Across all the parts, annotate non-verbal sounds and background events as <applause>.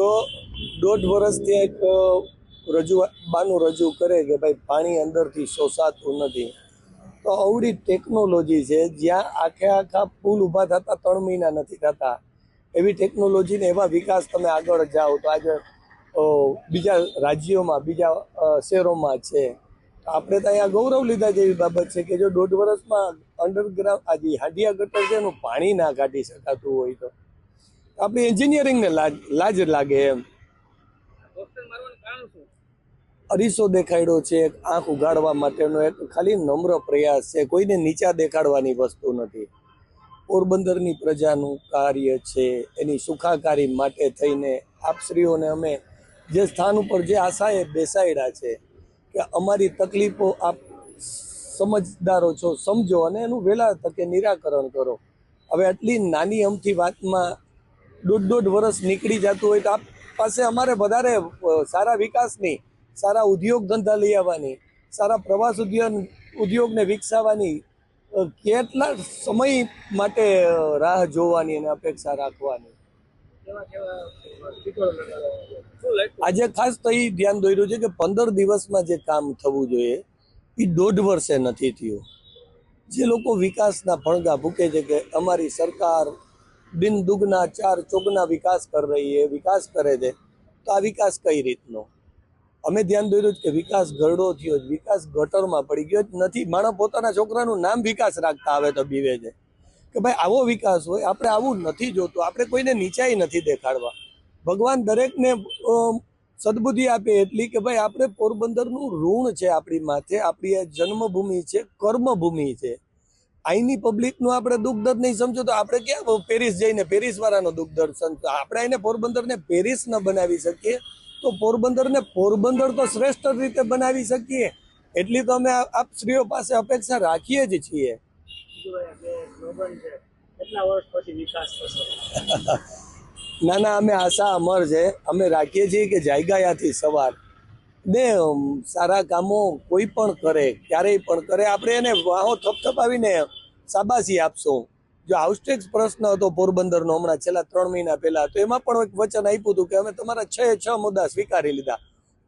જો દોઢ વર્ષથી એક રજૂઆત બાનું રજૂ કરે કે ભાઈ પાણી અંદરથી શોષાતું નથી. તો અવડી ટેકનોલોજી છે, જ્યાં આખે આખા પુલ ઊભા થતા ત્રણ મહિના નથી થતા. એવી ટેકનોલોજીને એવા વિકાસ તમે આગળ જાઓ તો આજે બીજા રાજ્યોમાં, બીજા શહેરોમાં છે. આપણે તો અહીંયા ગૌરવ લીધા જેવી બાબત છે કે જો દોઢ વર્ષમાં અંડરગ્રાઉન્ડ આજે હાંડિયા ગટર છે એનું પાણી ના કાઢી શકાતું હોય તો. આપણી એન્જિનિયરિંગને લાજ લાગે એમ. અરીસો દેખાડ્યો છે આંખ ઉગાડવા માટેનો એક ખાલી નમ્ર પ્રયાસ છે, કોઈને નીચા દેખાડવાની વસ્તુ નથી. પોરબંદરની પ્રજાનું કાર્ય છે, એની સુખાકારી માટે થઈને આપશ્રીઓને અમે જે સ્થાન ઉપર જે આશાએ બેસાડ્યા છે, કે અમારી તકલીફો આપ સમજદારો છો, સમજો અને એનું વહેલા તકે નિરાકરણ કરો. હવે આટલી નાની અમથી વાતમાં દોઢ દોઢ વર્ષ નીકળી જતું હોય તો આપ પાસે અમારે વધારે સારા વિકાસની, સારા ઉદ્યોગ ધંધા લઈ આવવાની, સારા પ્રવાસ ઉદ્યોગ ઉદ્યોગને વિકસાવવાની કેટલા સમય માટે રાહ જોવાની અને અપેક્ષા રાખવાની? આજે ખાસ તો એ ધ્યાન દોર્યું છે કે પંદર દિવસમાં જે કામ થવું જોઈએ એ દોઢ વર્ષે નથી થયું. જે લોકો વિકાસના ભણગા ભૂકે છે કે અમારી સરકાર બિન દુગના ચાર ચોગના વિકાસ કરી રહી છે, વિકાસ કરે છે. તો આ વિકાસ કઈ રીતનો? અમે ધ્યાન દોર્યું કે વિકાસ ગરડો થયો જ વિકાસ ગટરમાં પડી ગયો જ નથી, માણસ પોતાના છોકરાનું નામ વિકાસ રાખતા આવે તો બીવે છે. કે ભાઈ, આવો વિકાસ હોય, આપણે આવું નથી જોતું, આપણે કોઈને નીચાઈ નથી દેખાડવા. ભગવાન દરેકને સદબુદ્ધિ આપે એટલી કે ભાઈ, આપણે પોરબંદરનું ઋણ છે આપણી માથે, આપણી આ જન્મભૂમિ છે, કર્મભૂમિ છે. અહીંની પબ્લિકનું આપણે દુઃખ દર્દ નહીં સમજો તો આપણે ક્યાં પેરિસ જઈને પેરિસ વાળાનો દુઃખ દર્દ સમજો આપણે એને પોરબંદરને પેરિસ ન બનાવી શકીએ તો પોરબંદરને પોરબંદર તો શ્રેષ્ઠ રીતે બનાવી શકીએ. એટલી તો અમે આપ સ્ત્રીઓ પાસે અપેક્ષા રાખીએ જ છીએ. <laughs> ના ના અમે આશા અમર છે. અમે રાખીએ છીએ કે જાયગાયાથી સવાર. અમ, સારા કામો કોઈ પણ કરે ક્યારેય પણ કરે. આપણે એને વાહો થપથપાવીને શાબાશી આપશું. જો હાઉસટેક્સ પ્રશ્ન હતો પોરબંદરનો હમણાં છેલ્લા ત્રણ મહિના પહેલા તો એમાં પણ એક વચન આપ્યું હતું કે અમે તમારા છ છ મુદ્દા સ્વીકારી લીધા.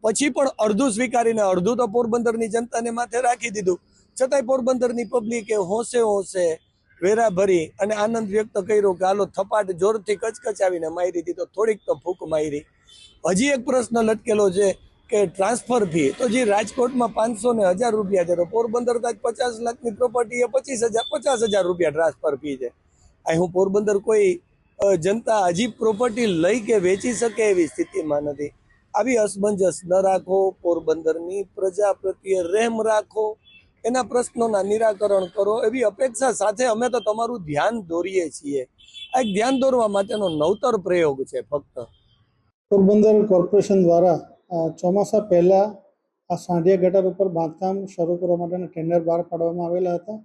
પછી પણ અડધું સ્વીકારીને અડધું તો પોરબંદરની જનતાને માથે રાખી દીધું. છતાંય પોરબંદરની પબ્લિકે હોંશે હોંશે વેરા ભરી અને આનંદ વ્યક્ત કર્યો કે હાલો થપાટ જોરથી કચકચાવીને મારી દીધી તો થોડીક તો ફૂંક મારી. હજી એક પ્રશ્ન લટકેલો છે. કે ટ્રાન્સફર ફી, તો જે રાજકોટમાં પાંચસો ને હજાર રૂપિયા છે, તો પોરબંદર તાજ પચાસ લાખની પ્રોપર્ટી એ પચીસ હજાર, પચાસ હજાર રૂપિયા ટ્રાન્સફર ફી છે. અહીં હું પોરબંદર કોઈ જનતા હજી પ્રોપર્ટી લઈ કે વેચી શકે એવી સ્થિતિમાં નથી. આવી અસમંજસ ન રાખો, પોરબંદરની પ્રજા પ્રત્યે રહેમ રાખો, એના પ્રશ્નોના નિરાકરણ કરો, એવી અપેક્ષા સાથે અમે તો તમારું ધ્યાન દોરીએ છીએ. આ એક ધ્યાન દોરવા માટેનો નવતર પ્રયોગ છે ફક્ત. પોરબંદર કોર્પોરેશન દ્વારા ચોમાસા પહેલાં આ સાંઢિયા ગટર ઉપર બાંધકામ શરૂ કરવા માટેના ટેન્ડર બહાર પાડવામાં આવેલા હતા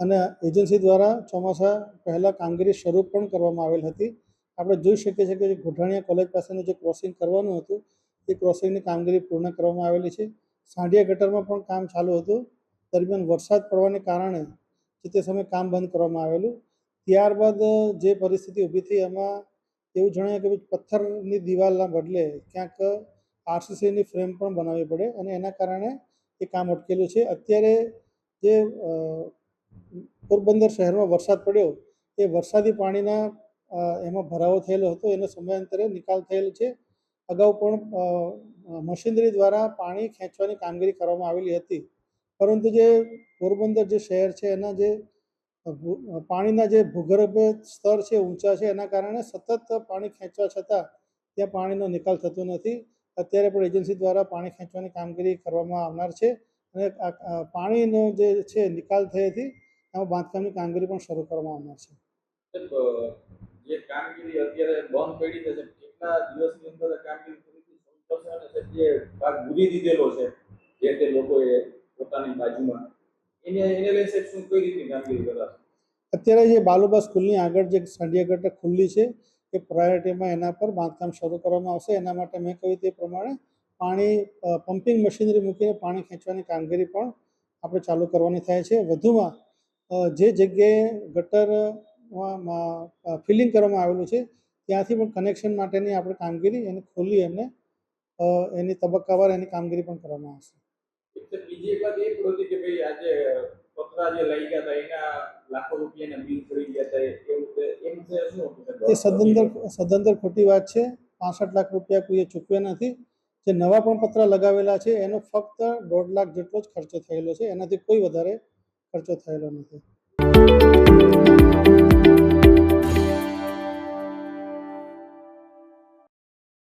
અને એજન્સી દ્વારા ચોમાસા પહેલાં કામગીરી શરૂ પણ કરવામાં આવેલ હતી. આપણે જોઈ શકીએ છીએ કે જે ગોઠાણીયા કોલેજ પાસેનું જે ક્રોસિંગ કરવાનું હતું, એ ક્રોસિંગની કામગીરી પૂર્ણ કરવામાં આવેલી છે. સાંઢિયા ગટરમાં પણ કામ ચાલુ હતું. દરમિયાન વરસાદ પડવાને કારણે જે તે સમયે કામ બંધ કરવામાં આવેલું. ત્યારબાદ જે પરિસ્થિતિ ઊભી થઈ, એમાં એવું જણાયું કે પથ્થરની દિવાલના બદલે ક્યાંક આરસીસીની ફ્રેમ પણ બનાવવી પડે અને એના કારણે એ કામ અટકેલું છે. અત્યારે જે પોરબંદર શહેરમાં વરસાદ પડ્યો, એ વરસાદી પાણીના એમાં ભરાવો થયેલો હતો. એનો સમયાંતરે નિકાલ થયેલ છે. અગાઉ પણ મશીનરી દ્વારા પાણી ખેંચવાની કામગીરી કરવામાં આવેલી હતી. પરંતુ જે પોરબંદર જે શહેર છે, એના જે પાણીના જે ભૂગર્ભ સ્તર છે, ઊંચા છે, એના કારણે સતત પાણી ખેંચવા છતાં ત્યાં પાણીનો નિકાલ થતો નથી. અત્યારે પણ એજન્સી દ્વારા પાણી ખેંચવાની કામગીરી કરવામાં આવનાર છે અને પાણીનો જે છે નિકાલ થયેથી એમાં બાંધકામની કામગીરી પણ શરૂ કરવામાં આવનાર છે. જે કામગીરી અત્યારે બંધ પડી છે કેટલા દિવસની અંદર કામગીરી જે ભાગ ભૂલી દીધેલો છે જે તે લોકોએ પોતાની બાજુમાં એને એને લઈને સાહેબ શું કઈ રીતની કામગીરી કરાશે? અત્યારે જે બાલુબા સ્કૂલની આગળ જે સાંડિયા ગટર ખુલ્લી છે એ પ્રાયોરિટીમાં એના પર બાંધકામ શરૂ કરવામાં આવશે. એના માટે મેં કહ્યું તે પ્રમાણે પાણી પમ્પિંગ મશીનરી મૂકીને પાણી ખેંચવાની કામગીરી પણ આપણે ચાલુ કરવાની થાય છે. વધુમાં જે જગ્યાએ ગટરમાં ફિલિંગ કરવામાં આવેલું છે, ત્યાંથી પણ કનેક્શન માટેની આપણે કામગીરી એને ખોલી અને એની તબક્કાવાર એની કામગીરી પણ કરવામાં આવશે. બીજી એક વાત એ પણ હતી કે ભાઈ આજે પતરા જે લઈ ગયા હતા, એના લાખો રૂપિયાના બિલ પડી ગયા હતા છે- એમ છે શું? એ સદંતર સદંતર ખોટી વાત છે. પાસઠ લાખ રૂપિયા કોઈએ ચૂકવ્યા નથી. જે નવા પણ પત્ર લગાવેલા છે, એનો ફક્ત દોઢ લાખ જેટલો જ ખર્ચો થયેલો છે. એનાથી કોઈ વધારે ખર્ચો થયેલો નથી.